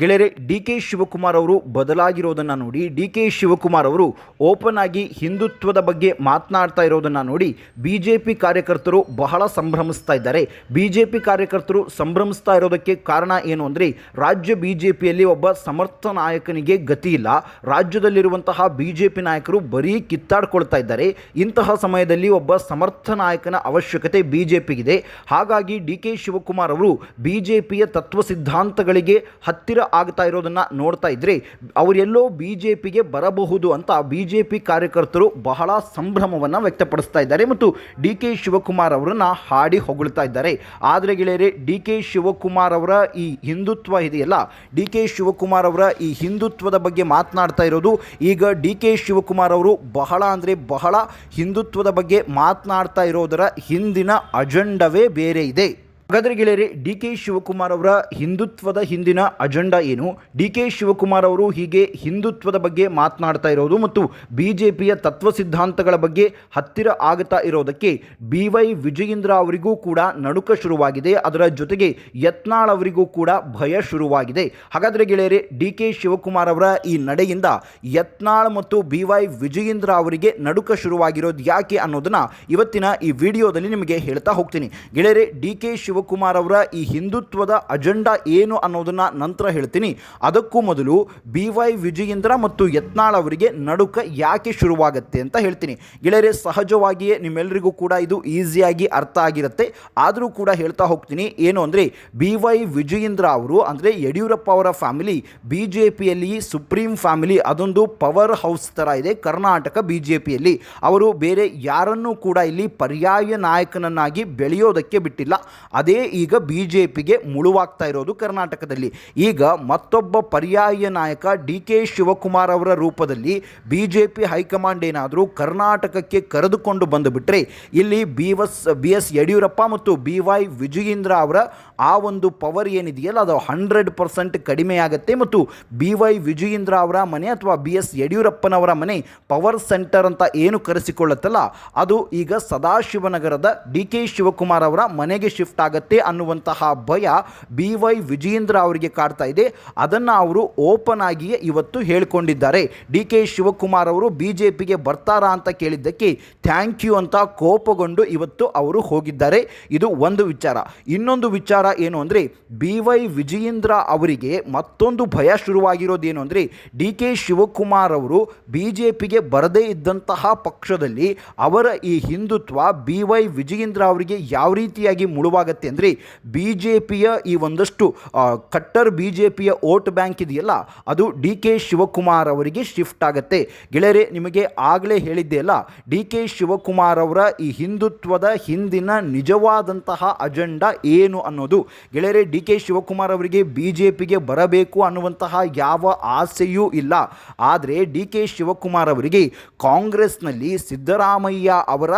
ಗೆಳೆಯರೆ D K Shivakumar ಅವರು ಬದಲಾಗಿರೋದನ್ನು ನೋಡಿ ಡಿ ಕೆ ಶಿವಕುಮಾರ್ ಅವರು ಓಪನ್ ಆಗಿ ಹಿಂದುತ್ವದ ಬಗ್ಗೆ ಮಾತನಾಡ್ತಾ ಇರೋದನ್ನು ನೋಡಿ ಬಿ ಜೆ ಪಿ ಕಾರ್ಯಕರ್ತರು ಬಹಳ ಸಂಭ್ರಮಿಸ್ತಾ ಇದ್ದಾರೆ. ಬಿ ಜೆ ಪಿ ಕಾರ್ಯಕರ್ತರು ಸಂಭ್ರಮಿಸ್ತಾ ಇರೋದಕ್ಕೆ ಕಾರಣ ಏನು ಅಂದರೆ, ರಾಜ್ಯ ಬಿ ಜೆ ಪಿಯಲ್ಲಿ ಒಬ್ಬ ಸಮರ್ಥ ನಾಯಕನಿಗೆ ಗತಿ ಇಲ್ಲ. ರಾಜ್ಯದಲ್ಲಿರುವಂತಹ ಬಿ ಜೆ ಪಿ ನಾಯಕರು ಬರೀ ಕಿತ್ತಾಡ್ಕೊಳ್ತಾ ಇದ್ದಾರೆ. ಇಂತಹ ಸಮಯದಲ್ಲಿ ಒಬ್ಬ ಸಮರ್ಥ ನಾಯಕನ ಅವಶ್ಯಕತೆ ಬಿ ಜೆ ಪಿಗಿದೆ. ಹಾಗಾಗಿ ಡಿ ಕೆ ಶಿವಕುಮಾರ್ ಅವರು ಬಿ ಜೆ ಪಿಯ ತತ್ವ ಸಿದ್ಧಾಂತಗಳಿಗೆ ಹತ್ತಿರ ಆಗ್ತಾ ಇರೋದನ್ನು ನೋಡ್ತಾ ಇದ್ರೆ. ಅವರೆಲ್ಲೋ ಬಿ ಜೆ ಪಿಗೆ ಬರಬಹುದು ಅಂತ ಬಿ ಜೆ ಪಿ ಕಾರ್ಯಕರ್ತರು ಬಹಳ ಸಂಭ್ರಮವನ್ನು ವ್ಯಕ್ತಪಡಿಸ್ತಾ ಇದ್ದಾರೆ ಮತ್ತು ಡಿ ಕೆ ಶಿವಕುಮಾರ್ ಅವರನ್ನು ಹಾಡಿ ಹೊಗಳ್ತಾ ಇದ್ದಾರೆ. ಆದರೆ ಗೆಳೆಯರೆ ಡಿ ಕೆ ಶಿವಕುಮಾರ್ ಅವರ ಈ ಹಿಂದುತ್ವ ಇದೆಯಲ್ಲ? ಡಿ ಕೆ ಶಿವಕುಮಾರ್ ಅವರ ಈ ಹಿಂದುತ್ವದ ಬಗ್ಗೆ ಮಾತನಾಡ್ತಾ ಇರೋದು ಈಗ ಡಿ ಕೆ ಶಿವಕುಮಾರ್ ಅವರು ಬಹಳ ಅಂದರೆ ಬಹಳ ಹಿಂದುತ್ವದ ಬಗ್ಗೆ ಮಾತನಾಡ್ತಾ ಇರೋದರ ಹಿಂದಿನ ಅಜೆಂಡವೇ ಬೇರೆ ಇದೆ. ಹಾಗಾದರೆ ಗೆಳೆಯರೆ, ಡಿ ಕೆ ಶಿವಕುಮಾರ್ ಅವರ ಹಿಂದುತ್ವದ ಹಿಂದಿನ ಅಜೆಂಡಾ ಏನು? ಡಿ ಕೆ ಶಿವಕುಮಾರ್ ಅವರು ಹೀಗೆ ಹಿಂದುತ್ವದ ಬಗ್ಗೆ ಮಾತನಾಡ್ತಾ ಇರೋದು ಮತ್ತು ಬಿ ಜೆ ಪಿಯ ತತ್ವ ಸಿದ್ಧಾಂತಗಳ ಬಗ್ಗೆ ಹತ್ತಿರ ಆಗುತ್ತಾ ಇರೋದಕ್ಕೆ ಬಿ ವೈ ವಿಜಯೇಂದ್ರ ಅವರಿಗೂ ಕೂಡ ನಡುಕ ಶುರುವಾಗಿದೆ. ಅದರ ಜೊತೆಗೆ ಯತ್ನಾಳ್ ಅವರಿಗೂ ಕೂಡ ಭಯ ಶುರುವಾಗಿದೆ. ಹಾಗಾದರೆ ಗೆಳೆಯರೆ, ಡಿ ಕೆ ಶಿವಕುಮಾರ್ ಅವರ ಈ ನಡೆಯಿಂದ ಯತ್ನಾಳ್ ಮತ್ತು ಬಿ ವೈ ವಿಜಯೇಂದ್ರ ಅವರಿಗೆ ನಡುಕ ಶುರುವಾಗಿರೋದು ಯಾಕೆ ಅನ್ನೋದನ್ನು ಇವತ್ತಿನ ಈ ವಿಡಿಯೋದಲ್ಲಿ ನಿಮಗೆ ಹೇಳ್ತಾ ಹೋಗ್ತೀನಿ. ಗೆಳೆಯರೆ, ಡಿ ಕೆ ಶಿವಕುಮಾರ್ ಅವರ ಈ ಹಿಂದುತ್ವದ ಅಜೆಂಡಾ ಏನು ಅನ್ನೋದನ್ನ ನಂತರ ಹೇಳ್ತೀನಿ. ಅದಕ್ಕೂ ಮೊದಲು ಬಿ ವೈ ವಿಜಯೇಂದ್ರ ಮತ್ತು ಯತ್ನಾಳ್ ಅವರಿಗೆ ನಡುಕ ಯಾಕೆ ಶುರುವಾಗುತ್ತೆ ಅಂತ ಹೇಳ್ತೀನಿ. ಗೆಳೆಯರೆ, ಸಹಜವಾಗಿಯೇ ನಿಮ್ಮೆಲ್ಲರಿಗೂ ಕೂಡ ಇದು ಈಸಿಯಾಗಿ ಅರ್ಥ ಆಗಿರುತ್ತೆ. ಆದರೂ ಕೂಡ ಹೇಳ್ತಾ ಹೋಗ್ತೀನಿ. ಏನು ಅಂದರೆ, ಬಿ ವೈ ವಿಜಯೇಂದ್ರ ಅವರು ಅಂದರೆ ಯಡಿಯೂರಪ್ಪ ಅವರ ಫ್ಯಾಮಿಲಿ ಬಿ ಜೆ ಪಿಯಲ್ಲಿ ಸುಪ್ರೀಂ ಫ್ಯಾಮಿಲಿ, ಅದೊಂದು ಪವರ್ ಹೌಸ್ ಥರ ಇದೆ ಕರ್ನಾಟಕ ಬಿ ಜೆ ಪಿಯಲ್ಲಿ ಅವರು ಬೇರೆ ಯಾರನ್ನೂ ಕೂಡ ಇಲ್ಲಿ ಪರ್ಯಾಯ ನಾಯಕನನ್ನಾಗಿ ಬೆಳೆಯೋದಕ್ಕೆ ಬಿಟ್ಟಿಲ್ಲ. ಅದೇ ಈಗ ಬಿ ಜೆ ಪಿಗೆ ಮುಳುವಾಗ್ತಾ ಇರೋದು ಕರ್ನಾಟಕದಲ್ಲಿ. ಈಗ ಮತ್ತೊಬ್ಬ ಪರ್ಯಾಯ ನಾಯಕ ಡಿ ಕೆ ಶಿವಕುಮಾರ್ ಅವರ ರೂಪದಲ್ಲಿ ಬಿ ಜೆ ಪಿ ಹೈಕಮಾಂಡ್ ಏನಾದರೂ ಕರ್ನಾಟಕಕ್ಕೆ ಕರೆದುಕೊಂಡು ಬಂದುಬಿಟ್ರೆ ಇಲ್ಲಿ ಬಿ ವಸ್ ಬಿ ಎಸ್ ಯಡಿಯೂರಪ್ಪ ಮತ್ತು ಬಿ ವೈ ವಿಜಯೇಂದ್ರ ಅವರ ಆ ಒಂದು ಪವರ್ ಏನಿದೆಯಲ್ಲ, ಅದು ಹಂಡ್ರೆಡ್ ಪರ್ಸೆಂಟ್ ಕಡಿಮೆ ಆಗುತ್ತೆ. ಮತ್ತು ಬಿ ವೈ ವಿಜಯೇಂದ್ರ ಅವರ ಮನೆ ಅಥವಾ ಬಿ ಎಸ್ ಯಡಿಯೂರಪ್ಪನವರ ಮನೆ ಪವರ್ ಸೆಂಟರ್ ಅಂತ ಏನು ಕರೆಸಿಕೊಳ್ಳುತ್ತಲ್ಲ, ಅದು ಈಗ ಸದಾಶಿವನಗರದ ಡಿ ಕೆ ಶಿವಕುಮಾರ್ ಅವರ ಮನೆಗೆ ಶಿಫ್ಟ್ ಆಗುತ್ತೆ ಅನ್ನುವಂತಹ ಭಯ ಬಿ ವೈ ವಿಜಯೇಂದ್ರ ಅವರಿಗೆ ಕಾಡ್ತಾ ಇದೆ. ಅದನ್ನು ಅವರು ಓಪನ್ ಆಗಿಯೇ ಇವತ್ತು ಹೇಳಿಕೊಂಡಿದ್ದಾರೆ. ಡಿ ಕೆ ಶಿವಕುಮಾರ್ ಅವರು ಬಿ ಜೆ ಪಿಗೆ ಬರ್ತಾರಾ ಅಂತ ಕೇಳಿದ್ದಕ್ಕೆ ಥ್ಯಾಂಕ್ ಯು ಅಂತ ಕೋಪಗೊಂಡು ಇವತ್ತು ಅವರು ಹೋಗಿದ್ದಾರೆ. ಇದು ಒಂದು ವಿಚಾರ. ಇನ್ನೊಂದು ವಿಚಾರ ಏನು ಅಂದರೆ ಬಿ ವೈ ವಿಜಯೇಂದ್ರ ಅವರಿಗೆ ಮತ್ತೊಂದು ಭಯ ಶುರುವಾಗಿರೋದೇನು ಅಂದರೆ ಡಿ ಕೆ ಶಿವಕುಮಾರ್ ಅವರು ಬಿ ಜೆ ಪಿಗೆ ಬರದೇ ಇದ್ದಂತಹ ಪಕ್ಷದಲ್ಲಿ ಅವರ ಈ ಹಿಂದುತ್ವ ಬಿ ವೈ ವಿಜಯೇಂದ್ರ ಅವರಿಗೆ ಯಾವ ರೀತಿಯಾಗಿ ಮುಳುವಾಗತ್ತೆ ಅಂದರೆ ಬಿ ಜೆ ಪಿಯ ಈ ಒಂದಷ್ಟು ಕಟ್ಟರ್ ಬಿ ಜೆ ಪಿಯ ವೋಟ್ ಬ್ಯಾಂಕ್ ಇದೆಯಲ್ಲ, ಅದು ಡಿ ಕೆ ಶಿವಕುಮಾರ್ ಅವರಿಗೆ ಶಿಫ್ಟ್ ಆಗುತ್ತೆ. ಗೆಳೆಯರೆ, ನಿಮಗೆ ಆಗಲೇ ಹೇಳಿದ್ದೆ ಅಲ್ಲ, ಡಿ ಕೆ ಶಿವಕುಮಾರ್ ಅವರ ಈ ಹಿಂದುತ್ವದ ಹಿಂದಿನ ನಿಜವಾದಂತಹ ಅಜೆಂಡಾ ಏನು ಅನ್ನೋದು ಗೆಳೆಯರೆ, ಡಿ ಕೆ ಶಿವಕುಮಾರ್ ಅವರಿಗೆ ಬಿ ಜೆ ಪಿಗೆ ಬರಬೇಕು ಅನ್ನುವಂತಹ ಯಾವ ಆಸೆಯೂ ಇಲ್ಲ. ಆದರೆ ಡಿ ಕೆ ಶಿವಕುಮಾರ್ ಅವರಿಗೆ ಕಾಂಗ್ರೆಸ್ನಲ್ಲಿ ಸಿದ್ದರಾಮಯ್ಯ ಅವರ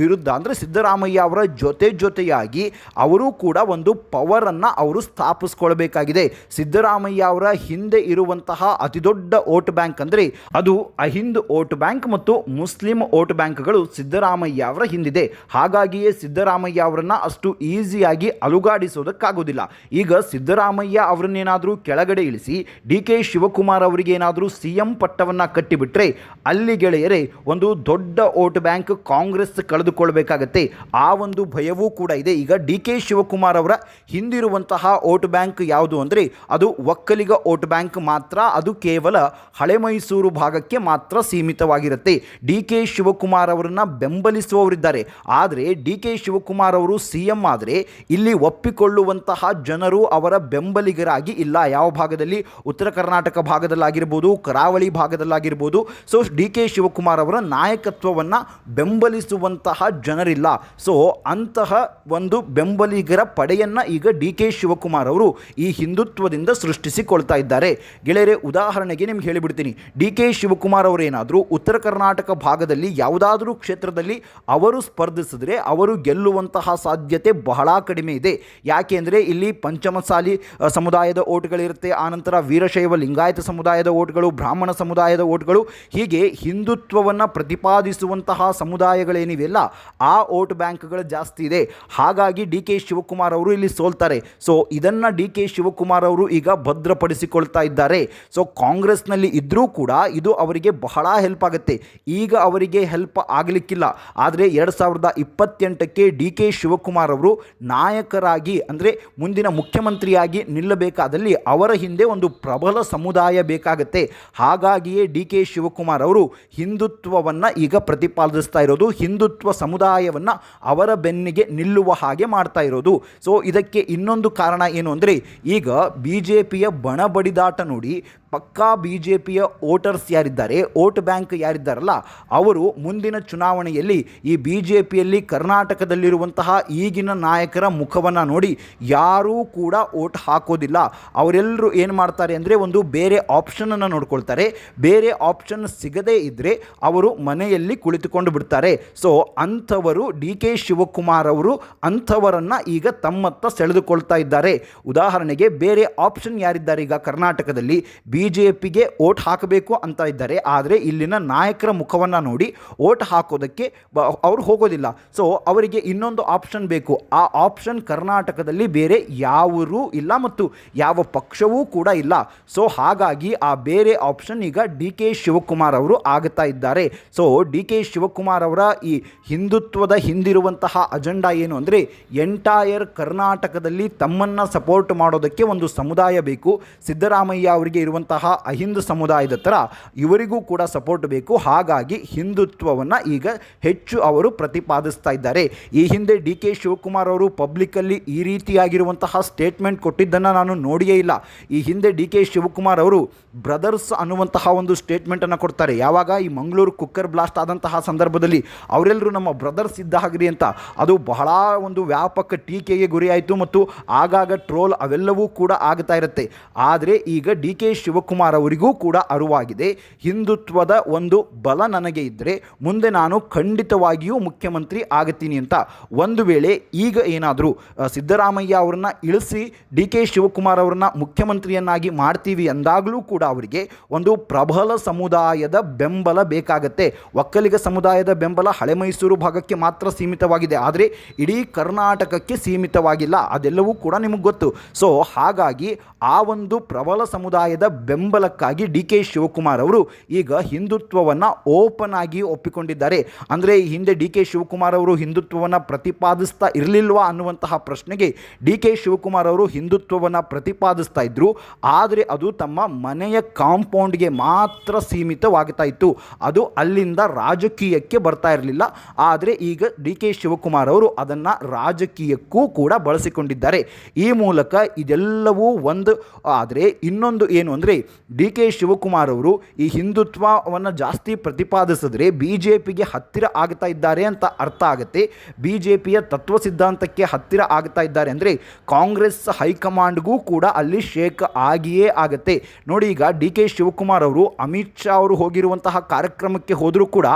ವಿರುದ್ಧ ಅಂದರೆ ಸಿದ್ದರಾಮಯ್ಯ ಅವರ ಜೊತೆ ಜೊತೆಯಾಗಿ ಅವರು ಕೂಡ ಒಂದು ಪವರನ್ನು ಅವರು ಸ್ಥಾಪಿಸ್ಕೊಳ್ಬೇಕಾಗಿದೆ. ಸಿದ್ದರಾಮಯ್ಯ ಅವರ ಹಿಂದೆ ಇರುವಂತಹ ಅತಿದೊಡ್ಡ ವೋಟ್ ಬ್ಯಾಂಕ್ ಅಂದರೆ ಅದು ಅಹಿಂದ್ ವೋಟ್ ಬ್ಯಾಂಕ್ ಮತ್ತು ಮುಸ್ಲಿಂ ವೋಟ್ ಬ್ಯಾಂಕ್ಗಳು ಸಿದ್ದರಾಮಯ್ಯ ಅವರ ಹಿಂದಿದೆ. ಹಾಗಾಗಿಯೇ ಸಿದ್ದರಾಮಯ್ಯ ಅವರನ್ನು ಅಷ್ಟು ಈಸಿಯಾಗಿ ಅಲುಗಾಡಿಸೋದಕ್ಕಾಗೋದಿಲ್ಲ ಈಗ ಸಿದ್ದರಾಮಯ್ಯ ಅವರನ್ನೇನಾದರೂ ಕೆಳಗಡೆ ಇಳಿಸಿ ಡಿ ಕೆ ಶಿವಕುಮಾರ್ ಅವರಿಗೆ ಏನಾದರೂ ಸಿ ಎಂ ಪಟ್ಟವನ್ನು ಕಟ್ಟಿಬಿಟ್ರೆ ಅಲ್ಲಿ ಗೆಳೆಯರೆ ಒಂದು ದೊಡ್ಡ ವೋಟ್ ಬ್ಯಾಂಕ್ ಕಾಂಗ್ರೆಸ್ ಕಳೆದುಕೊಳ್ಬೇಕಾಗತ್ತೆ. ಆ ಒಂದು ಭಯವೂ ಕೂಡ ಇದೆ. ಈಗ ಡಿ ಕೆ ಶಿವಕುಮಾರ್ ಅವರ ಹಿಂದಿರುವಂತಹ ವೋಟ್ ಬ್ಯಾಂಕ್ ಯಾವುದು ಅಂದರೆ ಅದು ಒಕ್ಕಲಿಗ ವೋಟ್ ಬ್ಯಾಂಕ್ ಮಾತ್ರ, ಅದು ಕೇವಲ ಹಳೆ ಮೈಸೂರು ಭಾಗಕ್ಕೆ ಮಾತ್ರ ಸೀಮಿತವಾಗಿರುತ್ತೆ. ಡಿ ಕೆ ಶಿವಕುಮಾರ್ ಅವರನ್ನು ಬೆಂಬಲಿಸುವವರಿದ್ದಾರೆ. ಆದರೆ ಡಿ ಕೆ ಶಿವಕುಮಾರ್ ಅವರು ಸಿ ಎಂ ಆದರೆ ಇಲ್ಲಿ ಒಪ್ಪಿಕೊಳ್ಳುವಂತಹ ಜನರು ಅವರ ಬೆಂಬಲಿಗರಾಗಿ ಇಲ್ಲ. ಯಾವ ಭಾಗದಲ್ಲಿ? ಉತ್ತರ ಕರ್ನಾಟಕ ಭಾಗದಲ್ಲಾಗಿರ್ಬೋದು, ಕರಾವಳಿ ಭಾಗದಲ್ಲಾಗಿರ್ಬೋದು. ಸೊ ಡಿ ಕೆ ಶಿವಕುಮಾರ್ ಅವರ ನಾಯಕತ್ವವನ್ನು ಬೆಂಬಲಿಸುವಂತಹ ಜನರಿಲ್ಲ. ಸೊ ಅಂತಹ ಒಂದು ಬೆಂಬಲಿಗರ ಪಡೆಯನ್ನು ಈಗ ಡಿ ಕೆ ಶಿವಕುಮಾರ್ ಅವರು ಈ ಹಿಂದುತ್ವದಿಂದ ಸೃಷ್ಟಿಸಿಕೊಳ್ತಾ ಇದ್ದಾರೆ. ಗೆಳೆಯರೆ, ಉದಾಹರಣೆಗೆ ನಿಮ್ಗೆ ಹೇಳಿಬಿಡ್ತೀನಿ. ಡಿ ಕೆ ಶಿವಕುಮಾರ್ ಅವರೇನಾದರೂ ಉತ್ತರ ಕರ್ನಾಟಕ ಭಾಗದಲ್ಲಿ ಯಾವುದಾದರೂ ಕ್ಷೇತ್ರದಲ್ಲಿ ಅವರು ಸ್ಪರ್ಧಿಸಿದ್ರೆ, ಅವರು ಗೆಲ್ಲುವಂತಹ ಸಾಧ್ಯತೆ ಬಹಳ ಕಡಿಮೆ ಇದೆ. ಯಾಕೆ ಅಂದರೆ ಇಲ್ಲಿ ಪಂಚಮಸಾಲಿ ಸಮುದಾಯದ ಓಟ್ಗಳಿರುತ್ತೆ. ಆನಂತರ ವೀರಶೈವ ಲಿಂಗಾಯತ ಸಮುದಾಯದ ಓಟ್ಗಳು, ಬ್ರಾಹ್ಮಣ ಸಮುದಾಯದ ಓಟ್ಗಳು, ಹೀಗೆ ಹಿಂದುತ್ವವನ್ನು ಪ್ರತಿಪಾದಿಸುವಂತಹ ಸಮುದಾಯಗಳೇನಿವೆಲ್ಲ ಆ ಓಟ್ ಬ್ಯಾಂಕ್ಗಳು ಜಾಸ್ತಿ ಇದೆ. ಹಾಗಾಗಿ ಡಿ ಕೆ ಶಿವಕುಮಾರ್ ಅವರು ಇಲ್ಲಿ ಸೋಲ್ತಾರೆ. ಸೊ, ಇದನ್ನು ಡಿ ಕೆ ಶಿವಕುಮಾರ್ ಅವರು ಈಗ ಭದ್ರಪಡಿಸಿಕೊಳ್ತಾ ಇದ್ದಾರೆ. ಸೊ, ಕಾಂಗ್ರೆಸ್ನಲ್ಲಿ ಇದ್ದರೂ ಕೂಡ ಇದು ಅವರಿಗೆ ಬಹಳ ಹೆಲ್ಪ್ ಆಗುತ್ತೆ. ಈಗ ಅವರಿಗೆ ಹೆಲ್ಪ್ ಆಗಲಿಕ್ಕಿಲ್ಲ. ಆದರೆ ಎರಡು ಸಾವಿರದ ಇಪ್ಪತ್ತೆಂಟಕ್ಕೆ ಡಿ ಕೆ ಶಿವಕುಮಾರ್ ಅವರು ನಾಯಕರಾಗಿ ಅಂದರೆ ಮುಂದಿನ ಮುಖ್ಯಮಂತ್ರಿಯಾಗಿ ನಿಲ್ಲಬೇಕಾದಲ್ಲಿ ಅವರ ಹಿಂದೆ ಒಂದು ಪ್ರಬಲ ಸಮುದಾಯ ಬೇಕಾಗುತ್ತೆ. ಹಾಗಾಗಿಯೇ ಡಿ ಕೆ ಶಿವಕುಮಾರ್ ಅವರು ಹಿಂದುತ್ವವನ್ನು ಈಗ ಪ್ರತಿಪಾದಿಸ್ತಾ ಇರೋದು, ಹಿಂದುತ್ವ ಸಮುದಾಯವನ್ನು ಅವರ ಬೆನ್ನಿಗೆ ನಿಲ್ಲುವ ಹಾಗೆ ಮಾಡ್ತಾ ಇರೋದು. ಸೊ ಇದಕ್ಕೆ ಇನ್ನೊಂದು ಕಾರಣ ಏನು ಅಂದರೆ, ಈಗ ಬಿ ಜೆ ಪಿಯ ಬಣ ಬಡಿದಾಟ ನೋಡಿ ಪಕ್ಕಾ ಬಿ ಜೆ ಪಿಯ ವೋಟರ್ಸ್ ಯಾರಿದ್ದಾರೆ, ವೋಟ್ ಬ್ಯಾಂಕ್ ಯಾರಿದ್ದಾರಲ್ಲ, ಅವರು ಮುಂದಿನ ಚುನಾವಣೆಯಲ್ಲಿ ಈ ಬಿ ಜೆ ಪಿಯಲ್ಲಿ ಕರ್ನಾಟಕದಲ್ಲಿರುವಂತಹ ಈಗಿನ ನಾಯಕರ ಮುಖವನ್ನು ನೋಡಿ ಯಾರೂ ಕೂಡ ವೋಟ್ ಹಾಕೋದಿಲ್ಲ. ಅವರೆಲ್ಲರೂ ಏನು ಮಾಡ್ತಾರೆ ಅಂದರೆ ಒಂದು ಬೇರೆ ಆಪ್ಷನನ್ನು ನೋಡ್ಕೊಳ್ತಾರೆ. ಬೇರೆ ಆಪ್ಷನ್ ಸಿಗದೇ ಇದ್ದರೆ ಅವರು ಮನೆಯಲ್ಲಿ ಕುಳಿತುಕೊಂಡು ಬಿಡ್ತಾರೆ. ಸೊ, ಅಂಥವರು ಡಿ ಕೆ ಶಿವಕುಮಾರ್ ಅವರು ಅಂಥವರನ್ನು ಈಗ ತಮ್ಮತ್ತ ಸೆಳೆದುಕೊಳ್ತಾ ಇದ್ದಾರೆ. ಉದಾಹರಣೆಗೆ ಬೇರೆ ಆಪ್ಷನ್ ಯಾರಿದ್ದಾರೆ ಈಗ ಕರ್ನಾಟಕದಲ್ಲಿ ಜೆ ಪಿಗೆ ಓಟ್ ಹಾಕಬೇಕು ಅಂತ ಇದ್ದಾರೆ. ಆದರೆ ಇಲ್ಲಿನ ನಾಯಕರ ಮುಖವನ್ನು ನೋಡಿ ಓಟ್ ಹಾಕೋದಕ್ಕೆ ಬ, ಅವರು ಹೋಗೋದಿಲ್ಲ. ಸೊ ಅವರಿಗೆ ಇನ್ನೊಂದು ಆಪ್ಷನ್ ಬೇಕು. ಆ ಆಪ್ಷನ್ ಕರ್ನಾಟಕದಲ್ಲಿ ಬೇರೆ ಯಾವರೂ ಇಲ್ಲ ಮತ್ತು ಯಾವ ಪಕ್ಷವೂ ಕೂಡ ಇಲ್ಲ. ಸೊ ಹಾಗಾಗಿ ಆ ಬೇರೆ ಆಪ್ಷನ್ ಈಗ ಡಿ ಕೆ ಶಿವಕುಮಾರ್ ಅವರು ಆಗುತ್ತಾ ಇದ್ದಾರೆ. ಸೊ ಡಿ ಕೆ ಶಿವಕುಮಾರ್ ಅವರ ಈ ಹಿಂದುತ್ವದ ಹಿಂದಿರುವಂತಹ ಅಜೆಂಡಾ ಏನು ಅಂದರೆ ಎಂಟೈರ್ ಕರ್ನಾಟಕದಲ್ಲಿ ತಮ್ಮನ್ನು ಸಪೋರ್ಟ್ ಮಾಡೋದಕ್ಕೆ ಒಂದು ಸಮುದಾಯ ಬೇಕು. ಸಿದ್ದರಾಮಯ್ಯ ಅವರಿಗೆ ಇರುವಂತಹ ಅಹಿಂದು ಸಮುದಾಯದ ಥರ ಇವರಿಗೂ ಕೂಡ ಸಪೋರ್ಟ್ ಬೇಕು. ಹಾಗಾಗಿ ಹಿಂದುತ್ವವನ್ನು ಈಗ ಹೆಚ್ಚು ಅವರು ಪ್ರತಿಪಾದಿಸ್ತಾ ಇದ್ದಾರೆ. ಈ ಹಿಂದೆ ಡಿ ಕೆ ಶಿವಕುಮಾರ್ ಅವರು ಪಬ್ಲಿಕ್ಕಲ್ಲಿ ಈ ರೀತಿಯಾಗಿರುವಂತಹ ಸ್ಟೇಟ್ಮೆಂಟ್ ಕೊಟ್ಟಿದ್ದನ್ನು ನಾನು ನೋಡಿಯೇ ಇಲ್ಲ. ಈ ಹಿಂದೆ ಡಿ ಕೆ ಶಿವಕುಮಾರ್ ಅವರು ಬ್ರದರ್ಸ್ ಅನ್ನುವಂತಹ ಒಂದು ಸ್ಟೇಟ್ಮೆಂಟನ್ನು ಕೊಡ್ತಾರೆ. ಯಾವಾಗ ಈ ಮಂಗಳೂರು ಕುಕ್ಕರ್ ಬ್ಲಾಸ್ಟ್ ಆದಂತಹ ಸಂದರ್ಭದಲ್ಲಿ ಅವರೆಲ್ಲರೂ ನಮ್ಮ ಬ್ರದರ್ಸ್ ಇದ್ದ ಹಾಗ್ರಿ ಅಂತ. ಅದು ಬಹಳ ಒಂದು ವ್ಯಾಪಕ ಟೀಕೆಗೆ ಗುರಿಯಾಯಿತು ಮತ್ತು ಆಗಾಗ ಟ್ರೋಲ್ ಅವೆಲ್ಲವೂ ಕೂಡ ಆಗ್ತಾ ಇರುತ್ತೆ. ಆದರೆ ಈಗ ಡಿ ಕೆ ಶಿವಕುಮಾರ್ ಅವರಿಗೂ ಕೂಡ ಅರಿವಾಗಿದೆ. ಹಿಂದುತ್ವದ ಒಂದು ಬಲ ನನಗೆ ಇದ್ದರೆ ಮುಂದೆ ನಾನು ಖಂಡಿತವಾಗಿಯೂ ಮುಖ್ಯಮಂತ್ರಿ ಆಗುತ್ತೀನಿ ಅಂತ. ಒಂದು ವೇಳೆ ಈಗ ಏನಾದರೂ ಸಿದ್ದರಾಮಯ್ಯ ಅವರನ್ನ ಇಳಿಸಿ ಡಿ ಕೆ ಶಿವಕುಮಾರ್ ಅವರನ್ನ ಮುಖ್ಯಮಂತ್ರಿಯನ್ನಾಗಿ ಮಾಡ್ತೀವಿ ಎಂದಾಗಲೂ ಕೂಡ ಅವರಿಗೆ ಒಂದು ಪ್ರಬಲ ಸಮುದಾಯದ ಬೆಂಬಲ ಬೇಕಾಗತ್ತೆ. ಒಕ್ಕಲಿಗ ಸಮುದಾಯದ ಬೆಂಬಲ ಹಳೆ ಮೈಸೂರು ಭಾಗಕ್ಕೆ ಮಾತ್ರ ಸೀಮಿತವಾಗಿದೆ. ಆದರೆ ಇಡೀ ಕರ್ನಾಟಕಕ್ಕೆ ಸೀಮಿತವಾಗಿಲ್ಲ. ಅದೆಲ್ಲವೂ ಕೂಡ ನಿಮಗೆ ಗೊತ್ತು. ಸೊ, ಹಾಗಾಗಿ ಆ ಒಂದು ಪ್ರಬಲ ಸಮುದಾಯದ ಬೆಂಬಲಕ್ಕಾಗಿ ಡಿ ಕೆ ಶಿವಕುಮಾರ್ ಅವರು ಈಗ ಹಿಂದುತ್ವವನ್ನು ಓಪನ್ ಆಗಿ ಒಪ್ಪಿಕೊಂಡಿದ್ದಾರೆ. ಅಂದರೆ ಹಿಂದೆ ಡಿ ಕೆ ಶಿವಕುಮಾರ್ ಅವರು ಹಿಂದುತ್ವವನ್ನು ಪ್ರತಿಪಾದಿಸ್ತಾ ಇರಲಿಲ್ವಾ ಅನ್ನುವಂತಹ ಪ್ರಶ್ನೆಗೆ ಡಿ ಕೆ ಶಿವಕುಮಾರ್ ಅವರು ಹಿಂದುತ್ವವನ್ನು ಪ್ರತಿಪಾದಿಸ್ತಾ ಇದ್ದರು ಆದರೆ ಅದು ತಮ್ಮ ಮನೆಯ ಕಾಂಪೌಂಡ್ಗೆ ಮಾತ್ರ ಸೀಮಿತವಾಗ್ತಾ ಇತ್ತು. ಅದು ಅಲ್ಲಿಂದ ರಾಜಕೀಯಕ್ಕೆ ಬರ್ತಾ ಇರಲಿಲ್ಲ. ಆದರೆ ಈಗ ಡಿ ಕೆ ಶಿವಕುಮಾರ್ ಅವರು ಅದನ್ನು ರಾಜಕೀಯಕ್ಕೂ ಕೂಡ ಬಳಸಿಕೊಂಡಿದ್ದಾರೆ. ಈ ಮೂಲಕ ಇದೆಲ್ಲವೂ ಒಂದು, ಆದರೆ ಇನ್ನೊಂದು ಏನು ಅಂದರೆ ಡಿ ಕೆ ಶಿವಕುಮಾರ್ ಅವರು ಈ ಹಿಂದುತ್ವವನ್ನು ಜಾಸ್ತಿ ಪ್ರತಿಪಾದಿಸಿದ್ರೆ ಬಿ ಜೆ ಪಿಗೆ ಹತ್ತಿರ ಆಗ್ತಾ ಇದ್ದಾರೆ ಅಂತ ಅರ್ಥ ಆಗುತ್ತೆ. ಬಿ ಜೆ ಪಿಯ ತತ್ವ ಸಿದ್ಧಾಂತಕ್ಕೆ ಹತ್ತಿರ ಆಗ್ತಾ ಇದ್ದಾರೆ ಅಂದರೆ ಕಾಂಗ್ರೆಸ್ ಹೈಕಮಾಂಡ್ಗೂ ಕೂಡ ಅಲ್ಲಿ ಶೇಕ್ ಆಗಿಯೇ ಆಗುತ್ತೆ. ನೋಡಿ ಈಗ ಡಿ ಕೆ ಶಿವಕುಮಾರ್ ಅವರು ಅಮಿತ್ ಶಾ ಅವರು ಹೋಗಿರುವಂತಹ ಕಾರ್ಯಕ್ರಮಕ್ಕೆ ಹೋದರೂ ಕೂಡ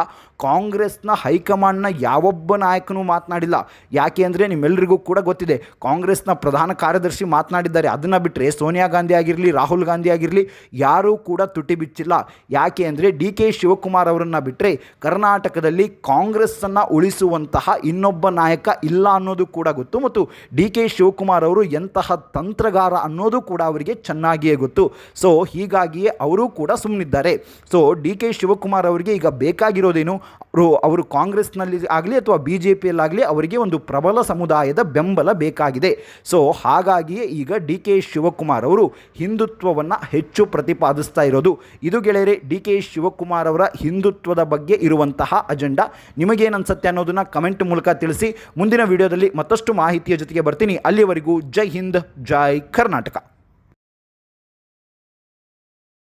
ಕಾಂಗ್ರೆಸ್ನ ಹೈಕಮಾಂಡ್ನ ಯಾವೊಬ್ಬ ನಾಯಕನೂ ಮಾತನಾಡಿಲ್ಲ. ಯಾಕೆ ಅಂದರೆ ನಿಮ್ಮೆಲ್ಲರಿಗೂ ಕೂಡ ಗೊತ್ತಿದೆ. ಕಾಂಗ್ರೆಸ್ನ ಪ್ರಧಾನ ಕಾರ್ಯದರ್ಶಿ ಮಾತನಾಡಿದ್ದಾರೆ. ಅದನ್ನು ಬಿಟ್ಟರೆ ಸೋನಿಯಾ ಗಾಂಧಿ ಆಗಿರಲಿ, ರಾಹುಲ್ ಗಾಂಧಿ ಆಗಿರಲಿ, ಯಾರೂ ಕೂಡ ತುಟಿ ಬಿಚ್ಚಿಲ್ಲ. ಯಾಕೆ ಅಂದರೆ ಡಿ ಕೆ ಶಿವಕುಮಾರ್ ಅವರನ್ನು ಬಿಟ್ಟರೆ ಕರ್ನಾಟಕದಲ್ಲಿ ಕಾಂಗ್ರೆಸ್ಸನ್ನು ಉಳಿಸುವಂತಹ ಇನ್ನೊಬ್ಬ ನಾಯಕ ಇಲ್ಲ ಅನ್ನೋದು ಕೂಡ ಗೊತ್ತು. ಮತ್ತು ಡಿ ಕೆ ಶಿವಕುಮಾರ್ ಅವರು ಎಂತಹ ತಂತ್ರಗಾರ ಅನ್ನೋದು ಕೂಡ ಅವರಿಗೆ ಚೆನ್ನಾಗಿಯೇ ಗೊತ್ತು. ಸೊ, ಹೀಗಾಗಿಯೇ ಅವರು ಕೂಡ ಸುಮ್ಮನಿದ್ದಾರೆ ಸೊ, ಡಿ ಕೆ ಶಿವಕುಮಾರ್ ಅವರಿಗೆ ಈಗ ಬೇಕಾಗಿರೋದೇನು? ಅವರು ಅವರು ಕಾಂಗ್ರೆಸ್ನಲ್ಲಿ ಆಗಲಿ ಅಥವಾ ಬಿ ಜೆ ಪಿಯಲ್ಲಾಗಲಿ ಅವರಿಗೆ ಒಂದು ಪ್ರಬಲ ಸಮುದಾಯದ ಬೆಂಬಲ ಬೇಕಾಗಿದೆ. ಸೊ, ಹಾಗಾಗಿಯೇ ಈಗ ಡಿ ಕೆ ಶಿವಕುಮಾರ್ ಅವರು ಹಿಂದುತ್ವವನ್ನು ಹೆಚ್ಚು ಪ್ರತಿಪಾದಿಸ್ತಾ ಇರೋದು. ಇದು ಗೆಳೆಯರೆ, ಡಿ ಕೆ ಶಿವಕುಮಾರ್ ಅವರ ಹಿಂದುತ್ವದ ಬಗ್ಗೆ ಇರುವಂತಹ ಅಜೆಂಡಾ. ನಿಮಗೇನನ್ಸುತ್ತೆ ಅನ್ನೋದನ್ನು ಕಮೆಂಟ್ ಮೂಲಕ ತಿಳಿಸಿ. ಮುಂದಿನ ವಿಡಿಯೋದಲ್ಲಿ ಮತ್ತಷ್ಟು ಮಾಹಿತಿಯ ಜೊತೆಗೆ ಬರ್ತೀನಿ. ಅಲ್ಲಿವರೆಗೂ ಜೈ ಹಿಂದ್, ಜೈ ಕರ್ನಾಟಕ.